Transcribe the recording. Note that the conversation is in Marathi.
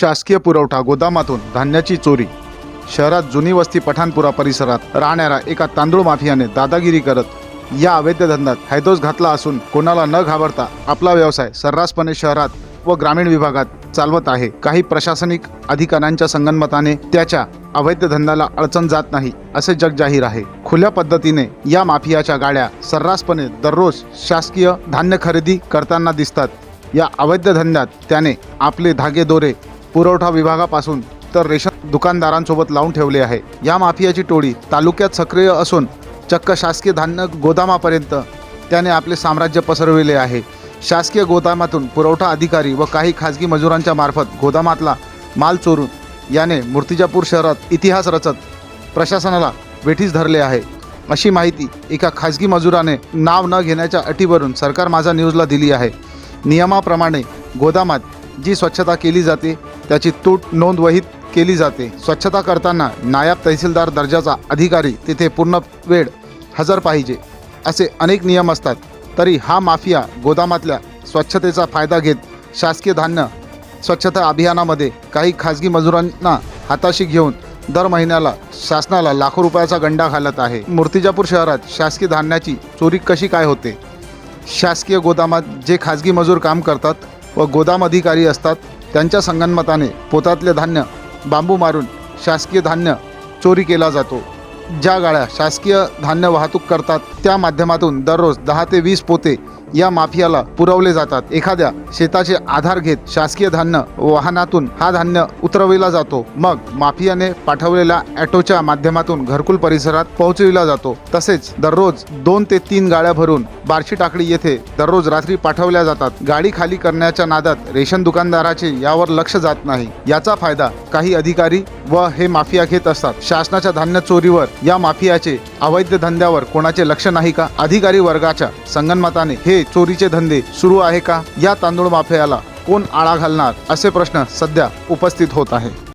शासकीय पुरवठा गोदामातून धान्याची चोरी. शहरात जुनी वस्ती पठाणपुरा परिसरात राहणाऱ्या एका तांदूळ माफियाने दादागिरी करत या अवैध धंद्यात हैदोस घातला असून कोणाला न घाबरता आपला व्यवसाय सर्रासपणे शहरात व ग्रामीण विभागात चालवत आहे. काही प्रशासनिक अधिकाऱ्यांच्या संगनमताने त्याच्या अवैध धंद्याला अडचण जात नाही असे जग जाहीर आहे. खुल्या पद्धतीने या माफियाच्या गाड्या सर्रासपणे दररोज शासकीय धान्य खरेदी करताना दिसतात. या अवैध धंद्यात त्याने आपले धागे दोरे पुरवठा विभागापासून तर रेशन दुकानदारांसोबत लावून ठेवले आहे. या माफियाची टोळी तालुक्यात सक्रिय असून चक्क शासकीय धान्य गोदामापर्यंत त्याने आपले साम्राज्य पसरविले आहे. शासकीय गोदामातून पुरवठा अधिकारी व काही खाजगी मजुरांच्या मार्फत गोदामातला माल चोरून याने मूर्तिजापूर शहरात इतिहास रचत प्रशासनाला वेठीस धरले आहे. अशी माहिती एका खाजगी मजुराने नाव न घेण्याच्या अटीवरून सरकार माझा न्यूजला दिली आहे. नियमाप्रमाणे गोदामात जी स्वच्छता केली जाते त्याची तूट नोंदवहीत केली जाते. स्वच्छता करताना नायब तहसीलदार दर्जाचा अधिकारी तिथे पूर्ण वेळ हजर पाहिजे असे अनेक नियम असतात. तरी हा माफिया गोदामातल्या स्वच्छतेचा फायदा घेत शासकीय धान्य स्वच्छता अभियानामध्ये काही खाजगी मजुरांना हाताशी घेऊन दर महिन्याला शासनाला लाखो रुपयाचा गंडा घालत आहे. मूर्तिजापूर शहरात शासकीय धान्याची चोरी कशी काय होते? शासकीय गोदामात जे खाजगी मजूर काम करतात व गोदाम अधिकारी असतात. त्यांच्या संगनमताने पोतातले धान्य बांबू मारून शासकीय धान्य चोरी केला जातो. ज्या गाड्या शासकीय धान्य वाहतूक करतात त्या माध्यमातून दररोज दहा ते वीस पोते या माफियाला पुरवले जातात. एखाद्या शेताचे आधार घेत शासकीय धान्य वाहनातून हा धान्य उतरविला जातो. मग माफियाने पाठवलेल्या ॲटोच्या माध्यमातून घरकुल परिसरात पोहोचविला जातो. तसेच दररोज दोन ते तीन गाड्या भरून बार्शी टाकडी येथे दररोज रात्री पाठवल्या जातात. गाडी खाली करण्याच्या नादात रेशन दुकानदाराचे यावर लक्ष जात नाही. याचा फायदा काही अधिकारी व हे माफिया घेत असतात. शासनाच्या धान्य चोरीवर या माफियाचे अवैध धंद्यावर कोणाचे लक्ष नाही का? अधिकारी वर्गाच्या संगनमताने हे चोरीचे धंदे सुरू आहे का? या तांदूळ माफियाला कोण आळा घालणार? असे प्रश्न सध्या उपस्थित होत आहे